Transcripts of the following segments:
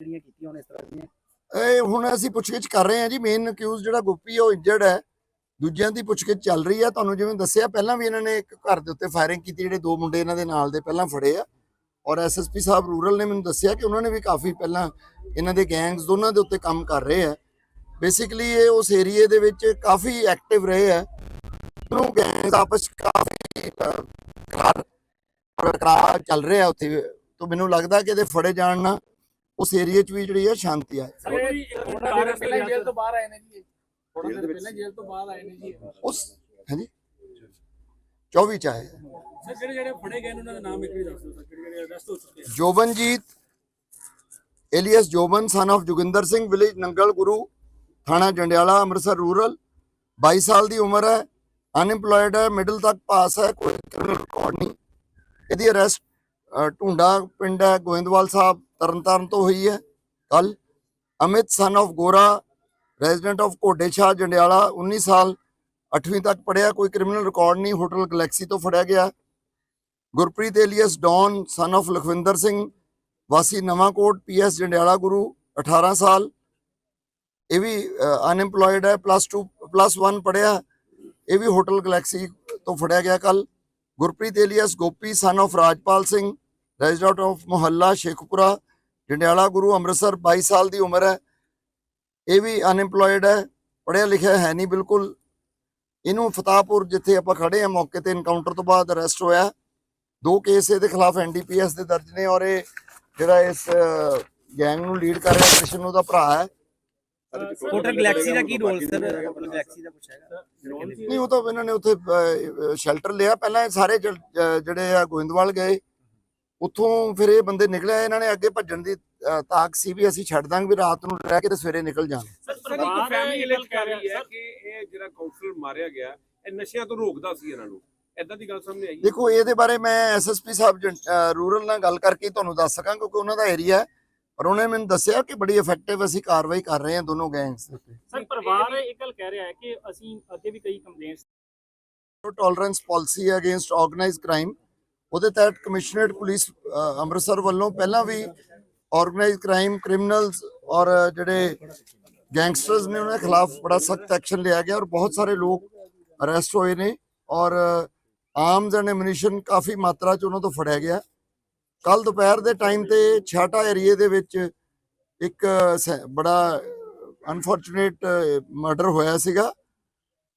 ਜਿਹੜੀਆਂ ਕੀਤੀਆਂ ਉਹਨੇ ਇਸ ਤਰ੍ਹਾਂ ਦੀਆਂ? ਇਹ ਹੁਣ ਅਸੀਂ ਪੁੱਛਗਿੱਛ ਕਰ ਰਹੇ ਹਾਂ ਜੀ ਮੇਨ ਅਕਿਊਜ਼ ਜਿਹੜਾ ਗੋਪੀ ਹੈ ਉਹ ਇੰਜਰਡ ਹੈ। ਦੂਜਿਆਂ ਦੀ ਪੁੱਛਗਿੱਛ ਚੱਲ ਰਹੀ ਹੈ ਤੁਹਾਨੂੰ ਜਿਵੇਂ ਦੱਸਿਆ, ਪਹਿਲਾਂ ਵੀ ਇਹਨਾਂ ਨੇ ਇੱਕ ਘਰ ਦੇ ਉੱਤੇ ਫਾਇਰਿੰਗ ਕੀਤੀ, ਜਿਹੜੇ ਦੋ ਮੁੰਡੇ ਇਹਨਾਂ ਦੇ ਨਾਲ ਦੇ ਪਹਿਲਾਂ ਫੜੇ ਆ। ਔਰ ਐਸਐਸਪੀ ਸਾਹਿਬ ਰੂਰਲ ਨੇ ਮੈਨੂੰ ਦੱਸਿਆ ਕਿ ਉਹਨਾਂ ਨੇ ਵੀ ਕਾਫੀ ਪਹਿਲਾਂ ਇਹਨਾਂ ਦੇ ਗੈਂਗਸ ਦੋਨਾਂ ਦੇ ਉੱਤੇ ਕੰਮ ਕਰ ਰਹੇ ਆ। ਬੇਸਿਕਲੀ ਇਹ ਉਸ ਏਰੀਏ ਦੇ ਵਿੱਚ ਕਾਫੀ ਐਕਟਿਵ ਰਹੇ ਆ। ਦੋਨੋਂ ਗੈਂਗਸ ਆਪਸ ਕਾਫੀ ਕਰਾਰ ਚੱਲ ਰਿਹਾ ਉੱਥੇ। ਤਾਂ ਮੈਨੂੰ ਲੱਗਦਾ ਕਿ ਇਹਦੇ ਫੜੇ ਜਾਣ ਨਾਲ ਉਸ ਏਰੀਏ 'ਚ ਵੀ ਜਿਹੜੀ ਹੈ ਸ਼ਾਂਤੀ ਆਏ ਥੋੜਾ ਦੇਰ ਪਹਿਲਾਂ ਜੇਲ੍ਹ ਤੋਂ ਬਾਹਰ ਆਏ ਨੇ ਜੀ ਥੋੜਾ ਜੇਲ੍ਹ ਦੇਰ ਦੇ ਵਿੱਚ ਪਹਿਲਾਂ ਜੇਲ੍ਹ ਤੋਂ ਬਾਹਰ ਆਏ ਨੇ ਜੀ ਉਸ ਹਾਂਜੀ? 24 ਚ ਆਏ। ਸਰ ਜਿਹੜੇ ਜਿਹੜੇ ਫੜੇ ਗਏ ਨੇ ਉਹਨਾਂ ਦਾ ਨਾਮ ਇੱਕ ਵੀ ਦੱਸ ਦਿਓ ਸਰ ਜਿਹੜੇ ਜਿਹੜੇ ਅਰੈਸਟ ਹੋ ਚੁੱਕੇ ਆ? Jobanjit alias Joban son of Joginder Singh village Nangal Guru ਥਾਣਾ ਜੰਡਿਆਲਾ ਅੰਮ੍ਰਿਤਸਰ ਰੂਰਲ 22 ਸਾਲ ਦੀ ਉਮਰ ਹੈ ਅਨਇੰਪਲੋਇਡ ਹੈ ਮਿਡਲ ਤੱਕ ਪਾਸ ਹੈ ਕੋਈ ਰਿਕਾਰਡ ਨਹੀਂ। ਇਹਦੀ ਅਰੈਸਟ ਢੁੰਡਾ ਪਿੰਡ ਹੈ ਗੋਇੰਦਵਾਲ ਸਾਹਿਬ। ਤਰਨਤਾਰਨ ਤੋਂ ਹੋਈ ਹੈ। ਕੱਲ Amit son of Gora resident of Kodesha Jandiala 19 ਸਾਲ 8ਵੀਂ ਤੱਕ ਪੜਿਆ ਕੋਈ ਕ੍ਰਿਮੀਨਲ ਰਿਕਾਰਡ ਨਹੀਂ ਹੋਟਲ ਗਲੈਕਸੀ ਤੋਂ ਫੜਿਆ ਗਿਆ। Gurpreet alias, Don son of Lakhwinder Singh, ਵਾਸੀ ਨਵਾਂਕੋਟ ਪੀਐਸ ਜੰਡਿਆਲਾ ਗੁਰੂ 18 ਸਾਲ। ਇਹ ਵੀ ਅਨਇੰਪਲੋਇਡ ਹੈ ਪਲੱਸ 2 ਪਲੱਸ 1 ਪੜਿਆ ਇਹ ਵੀ ਹੋਟਲ ਗਲੈਕਸੀ ਤੋਂ ਫੜਿਆ ਗਿਆ ਕੱਲ। Gurpreet alias, Gopi son of Rajpal Singh resident of ਮੁਹੱਲਾ, ਸ਼ੇਖਪੁਰਾ ਜੰਡਿਆਲਾ ਗੁਰੂ ਅੰਮ੍ਰਿਤਸਰ 22 ਸਾਲ ਦੀ ਉਮਰ ਹੈ। ਇਹ ਵੀ ਅਨਇੰਪਲੋਇਡ ਹੈ। ਪੜਿਆ ਲਿਖਿਆ ਹੈ ਨਹੀਂ ਬਿਲਕੁਲ। ਇਹਨੂੰ ਫਤਾਹਪੁਰ ਜਿੱਥੇ ਆਪਾਂ ਖੜੇ ਆ ਮੌਕੇ ਤੇ ਇਨਕਾਊਂਟਰ ਤੋਂ ਬਾਅਦ ਅਰੈਸਟ ਹੋਇਆ। ਦੋ ਕੇਸ ਇਹਦੇ ਖਿਲਾਫ ਐਨਡੀਪੀਐਸ ਦੇ ਦਰਜ ਨੇ ਔਰ ਇਹ ਜਿਹੜਾ ਇਸ ਗੈਂਗ ਨੂੰ ਲੀਡ ਕਰ ਰਿਹਾ ਕ੍ਰਿਸ਼ਨ ਉਹਦਾ ਭਰਾ ਹੈ। ਹੋਟਲ ਗੈਲੈਕਸੀ ਦਾ ਕੀ ਰੋਲ ਸਰ ਹੋਟਲ ਗੈਲੈਕਸੀ ਦਾ ਕੁਛ ਹੈਗਾ ਨਹੀਂ ਉਹ ਤਾਂ ਇਹਨਾਂ ਨੇ ਉੱਥੇ ਸ਼ੈਲਟਰ ਲਿਆ। ਪਹਿਲਾਂ ਇਹ ਸਾਰੇ ਜਿਹੜੇ ਆ ਗੋਇੰਦਵਾਲ ਗਏ। ਉੱਥੋਂ ਫਿਰ ਇਹ ਬੰਦੇ ਨਿਕਲੇ ਇਹਨਾਂ ਨੇ ਅੱਗੇ ਭੱਜਣ ਦੀ ਤਾਕ ਸੀ ਵੀ ਅਸੀਂ ਛੱਡ ਦਾਂਗੇ ਵੀ ਰਾਤ ਨੂੰ ਰਹਿ ਕੇ ਤੇ ਸਵੇਰੇ ਨਿਕਲ ਜਾਾਂਗੇ ਸਰ ਇੱਕ ਫੈਮਿਲੀ ਗੱਲ ਕਰ ਰਹੀ ਹੈ ਕਿ ਇਹ ਜਿਹੜਾ ਕਾਉਂਸਲਰ ਮਾਰਿਆ ਗਿਆ ਇਹ ਨਸ਼ਿਆਂ ਤੋਂ ਰੋਕਦਾ ਸੀ ਇਹਨਾਂ ਨੂੰ। ਐਦਾਂ ਦੀ ਗੱਲ ਸਾਹਮਣੇ ਆਈ ਹੈ? ਦੇਖੋ ਇਹਦੇ ਬਾਰੇ ਮੈਂ ਐਸਐਸਪੀ ਸਾਹਿਬ ਰੂਰਲ ਨਾਲ ਗੱਲ ਕਰਕੇ ਤੁਹਾਨੂੰ ਦੱਸ ਸਕਾਂ ਕਿਉਂਕਿ ਉਹਨਾਂ ਦਾ ਏਰੀਆ ਹੈ। ਔਰ ਉਹਨੇ ਮੈਨੂੰ ਦੱਸਿਆ ਕਿ ਬੜੀ ਇਫੈਕਟਿਵ ਅਸੀਂ ਕਾਰਵਾਈ ਕਰ ਰਹੇ ਹਾਂ ਦੋਨੋਂ ਗੈਂਗਸ ਦੇ ਉੱਤੇ। ਸਰ ਪਰਿਵਾਰ ਇਹ ਗੱਲ ਕਹਿ ਰਿਹਾ ਹੈ ਕਿ ਅਸੀਂ ਅੱਗੇ ਵੀ ਕਈ complaints tolerance policy against organised crime ਉਹਦੇ ਤਹਿਤ ਕਮਿਸ਼ਨਰੇਟ ਪੁਲਿਸ ਅੰਮ੍ਰਿਤਸਰ ਵੱਲੋਂ ਪਹਿਲਾਂ ਵੀ ਆਰਗੇਨਾਈਜ਼ਡ ਕ੍ਰਾਈਮ ਕ੍ਰਿਮੀਨਲਸ ਔਰ ਜਿਹੜੇ ਗੈਂਗਸਟਰਸ ਨੇ ਉਹਨਾਂ ਦੇ ਖਿਲਾਫ ਬੜਾ ਸਖਤ ਐਕਸ਼ਨ ਲਿਆ ਗਿਆ ਔਰ ਬਹੁਤ ਸਾਰੇ ਲੋਕ ਅਰੈਸਟ ਹੋਏ ਨੇ ਔਰ ਆਰਮਸ ਐਂਡ ਐਮੂਨੀਸ਼ਨ ਕਾਫੀ ਮਾਤਰਾ ਚ ਉਹਨਾਂ ਤੋਂ ਫੜਿਆ ਗਿਆ। ਕੱਲ ਦੁਪਹਿਰ ਦੇ ਟਾਈਮ ਤੇ ਛਾਟਾ ਏਰੀਏ ਦੇ ਵਿੱਚ ਇੱਕ ਸ- ਬੜਾ ਅਨਫੋਰਚੂਨੇਟ ਮਰਡਰ ਹੋਇਆ ਸੀਗਾ।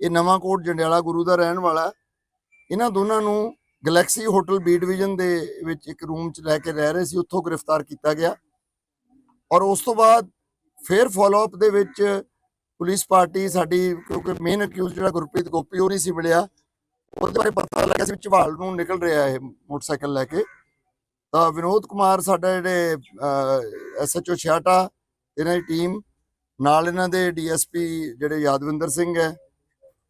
ਇਹ ਨਵਾਂ ਕੋਟ ਜੰਡਿਆਲਾ ਗੁਰੂ ਦਾ ਰਹਿਣ ਵਾਲਾ ਇਹਨਾਂ ਦੋਨਾਂ ਨੂੰ ਗੈਲੈਕਸੀ ਹੋਟਲ ਬੀ ਡਿਵੀਜ਼ਨ ਦੇ ਵਿੱਚ ਇੱਕ ਰੂਮ 'ਚ ਲੈ ਕੇ ਰਹਿ ਰਹੇ ਸੀ। ਉੱਥੋਂ ਗ੍ਰਿਫਤਾਰ ਕੀਤਾ ਗਿਆ। ਔਰ ਉਸ ਤੋਂ ਬਾਅਦ ਫੇਰ ਫਾਲੋ ਅਪ ਦੇ ਵਿੱਚ ਪੁਲਿਸ ਪਾਰਟੀ ਸਾਡੀ, ਕਿਉਂਕਿ ਮੇਨ ਅਕਿਊਜ਼ ਜਿਹੜਾ ਗੁਰਪ੍ਰੀਤ ਗੋਪੀ, ਉਹ ਨਹੀਂ ਸੀ ਮਿਲਿਆ। ਉਹਦੇ ਬਾਰੇ ਪਤਾ ਲੱਗਿਆ ਸੀ ਝਵਾਲ ਨੂੰ ਨਿਕਲ ਰਿਹਾ ਇਹ ਮੋਟਰਸਾਈਕਲ ਲੈ ਕੇ। ਤਾਂ ਵਿਨੋਦ ਕੁਮਾਰ ਸਾਡਾ ਜਿਹੜੇ ਐਸਐਚਓ ਛਿਆਟਾ ਇਹਨਾਂ ਦੀ ਟੀਮ ਨਾਲ ਇਹਨਾਂ ਦੇ ਡੀਐਸਪੀ ਜਿਹੜੇ ਯਾਦਵਿੰਦਰ ਸਿੰਘ ਹੈ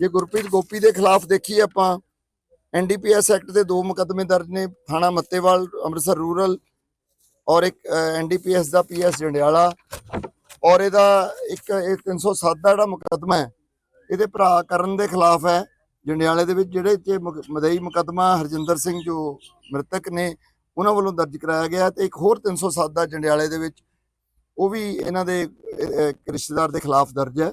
ਜੇ ਗੁਰਪ੍ਰੀਤ ਗੋਪੀ ਦੇ ਖਿਲਾਫ ਦੇਖੀਏ ਆਪਾਂ ਐਨਡੀਪੀਐਸ ਐਕਟ ਦੇ ਦੋ ਮੁਕੱਦਮੇ ਦਰਜ ਨੇ, ਥਾਣਾ ਮੱਤੇਵਾਲ, ਅੰਮ੍ਰਿਤਸਰ ਰੂਰਲ ਔਰ ਇੱਕ ਐਨਡੀਪੀਐਸ ਦਾ ਪੀਐਸ ਜੰਡਿਆਲਾ ਔਰ ਇਹਦਾ ਇੱਕ, ਇਹ 307 ਦਾ ਜਿਹੜਾ ਮੁਕੱਦਮਾ ਹੈ, ਇਹਦੇ ਭਰਾ ਕਰਨ ਦੇ ਖਿਲਾਫ ਹੈ। ਜੰਡਿਆਲੇ ਦੇ ਵਿੱਚ ਜਿਹੜੇ ਚ ਮੁਕ- ਮਦਈ ਮੁਕੱਦਮਾ ਹਰਜਿੰਦਰ ਸਿੰਘ ਜੋ ਮ੍ਰਿਤਕ ਨੇ, ਉਹਨਾਂ ਵੱਲੋਂ ਦਰਜ ਕਰਾਇਆ ਗਿਆ ਤੇ ਇੱਕ ਹੋਰ 307 ਦਾ ਜੰਡਿਆਲੇ ਦੇ ਵਿੱਚ ਉਹ ਵੀ ਇਹਨਾਂ ਦੇ ਰਿਸ਼ਤੇਦਾਰ ਦੇ ਖਿਲਾਫ ਦਰਜ ਹੈ।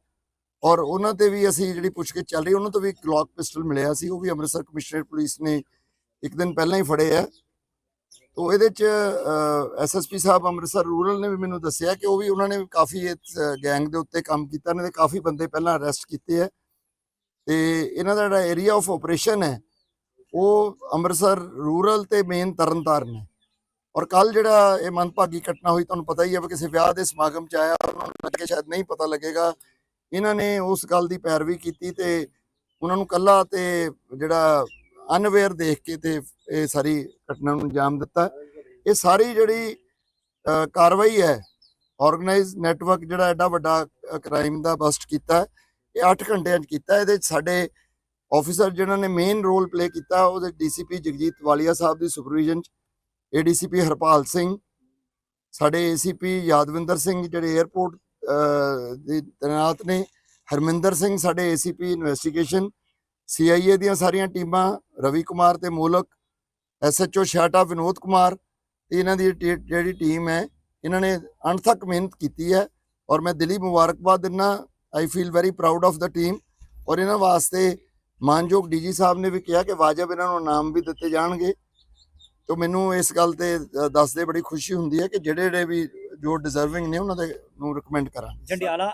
ਔਰ ਉਹਨਾਂ ਤੇ ਵੀ ਅਸੀਂ ਜਿਹੜੀ ਪੁੱਛਗਿੱਛ ਚੱਲ ਰਹੀ, ਉਹਨਾਂ ਤੋਂ ਵੀ ਇੱਕ ਪਿਸਟਲ ਮਿਲਿਆ ਸੀ, ਉਹ ਵੀ ਅੰਮ੍ਰਿਤਸਰ ਕਮਿਸ਼ਨਰੇਟ ਪੁਲਿਸ ਨੇ ਇੱਕ ਦਿਨ ਪਹਿਲਾਂ ਹੀ ਫੜੇ ਆ। ਤੋ ਇਹਦੇ ਚ ਐਸਐਸਪੀ ਸਾਹਿਬ ਅੰਮ੍ਰਿਤਸਰ ਰੂਰਲ ਨੇ ਵੀ ਮੈਨੂੰ ਦੱਸਿਆ ਕਿ ਉਹ ਵੀ ਉਹਨਾਂ ਨੇ ਕਾਫੀ ਇਸ ਗੈਂਗ ਦੇ ਉੱਤੇ ਕੰਮ ਕੀਤਾ ਨੇ ਤੇ ਕਾਫੀ ਬੰਦੇ ਪਹਿਲਾਂ ਅਰੈਸਟ ਕੀਤੇ ਆ। ਤੇ ਇਹਨਾਂ ਦਾ ਜਿਹੜਾ ਏਰੀਆ ਆਫ ਆਪਰੇਸ਼ਨ ਹੈ, ਉਹ ਅੰਮ੍ਰਿਤਸਰ ਰੂਰਲ ਤੇ ਮੇਨ ਤਰਨਤਾਰਨ ਹੈ। ਔਰ ਕੱਲ ਜਿਹੜਾ ਇਹ ਮੰਦਭਾਗੀ ਘਟਨਾ ਹੋਈ, ਤੁਹਾਨੂੰ ਪਤਾ ਹੀ ਹੈ ਵੀ ਕਿਸੇ ਵਿਆਹ ਦੇ ਸਮਾਗਮ ਚ ਆਇਆ, ਉਹਨਾਂ ਨੂੰ ਲੱਗੇ ਸ਼ਾਇਦ ਨਹੀਂ ਪਤਾ ਲੱਗੇਗਾ ਇਹਨਾਂ ਨੇ ਉਸ ਗੱਲ ਦੀ ਪੈਰਵੀ ਕੀਤੀ ਤੇ ਉਹਨਾਂ ਨੂੰ ਕੱਲਾ ਤੇ ਜਿਹੜਾ ਅਨਵੇਅਰ ਦੇਖ ਕੇ ਤੇ ਇਹ ਸਾਰੀ ਘਟਨਾ ਨੂੰ ਅੰਜਾਮ ਦਿੱਤਾ। ਇਹ ਸਾਰੀ ਜਿਹੜੀ ਕਾਰਵਾਈ ਹੈ ਆਰਗੇਨਾਈਜ਼ ਨੈਟਵਰਕ ਜਿਹੜਾ ਐਡਾ ਵੱਡਾ ਕ੍ਰਾਈਮ ਦਾ ਬਸਟ ਕੀਤਾ, ਇਹ 8 ਘੰਟਿਆਂ 'ਚ ਕੀਤਾ। ਇਹਦੇ 'ਚ ਸਾਡੇ ਆਫੀਸਰ ਜਿਨ੍ਹਾਂ ਨੇ ਮੇਨ ਰੋਲ ਪਲੇ ਕੀਤਾ, ਉਹਦੇ ਡੀਸੀਪੀ ਜਗਜੀਤ ਵਾਲੀਆ ਸਾਹਿਬ ਦੀ ਸੁਪਰਵਿਜ਼ਨ 'ਚ ਏਡੀਸੀਪੀ ਹਰਪਾਲ ਸਿੰਘ, ਸਾਡੇ ਏਸੀਪੀ ਯਾਦਵਿੰਦਰ ਸਿੰਘ ਜਿਹੜੇ 에ਅਰਪੋਰਟ ਦੇ ਤੈਨਾਤ ਨੇ, ਹਰਮਿੰਦਰ ਸਿੰਘ ਸਾਡੇ ਏਸੀਪੀ ਇਨਵੈਸਟੀਗੇਸ਼ਨ ਸੀਆਈਏ ਦੀਆਂ ਸਾਰੀਆਂ ਟੀਮਾਂ, ਰਵੀ ਕੁਮਾਰ ਤੇ ਮੋਲਕ ਐਸਐਚਓ ਸ਼ਾਟਾ ਵਿਨੋਦ ਕੁਮਾਰ ਤੇ ਇਹਨਾਂ ਦੀ ਜਿਹੜੀ ਟੀਮ ਹੈ, ਇਹਨਾਂ ਨੇ ਅਣਥੱਕ ਮਿਹਨਤ ਕੀਤੀ ਹੈ ਔਰ ਮੈਂ ਦਿਲੀ ਮੁਬਾਰਕਬਾਦ ਦਿੰਦਾ I feel very proud of the team ਔਰ ਇਹਨਾਂ ਵਾਸਤੇ ਮਾਨਯੋਗ ਡੀਜੀ ਸਾਹਿਬ ਨੇ ਵੀ ਕਿਹਾ ਕਿ ਵਾਜਬ ਇਹਨਾਂ ਨੂੰ ਨਾਮ ਵੀ ਦਿੱਤੇ ਜਾਣਗੇ। ਤੋਂ ਮੈਨੂੰ ਇਸ ਗੱਲ ਤੇ ਦੱਸਦੇ ਬੜੀ ਖੁਸ਼ੀ ਹੁੰਦੀ ਹੈ ਕਿ ਜਿਹੜੇ ਜਿਹੜੇ ਵੀ ਜੋ ਡਿਜ਼ਰਵਿੰਗ ਨੇ ਉਹਨਾਂ ਦੇ ਨੂੰ ਰეკਮੈਂਡ ਕਰਾਂ ਜੰਡਿਆਲਾ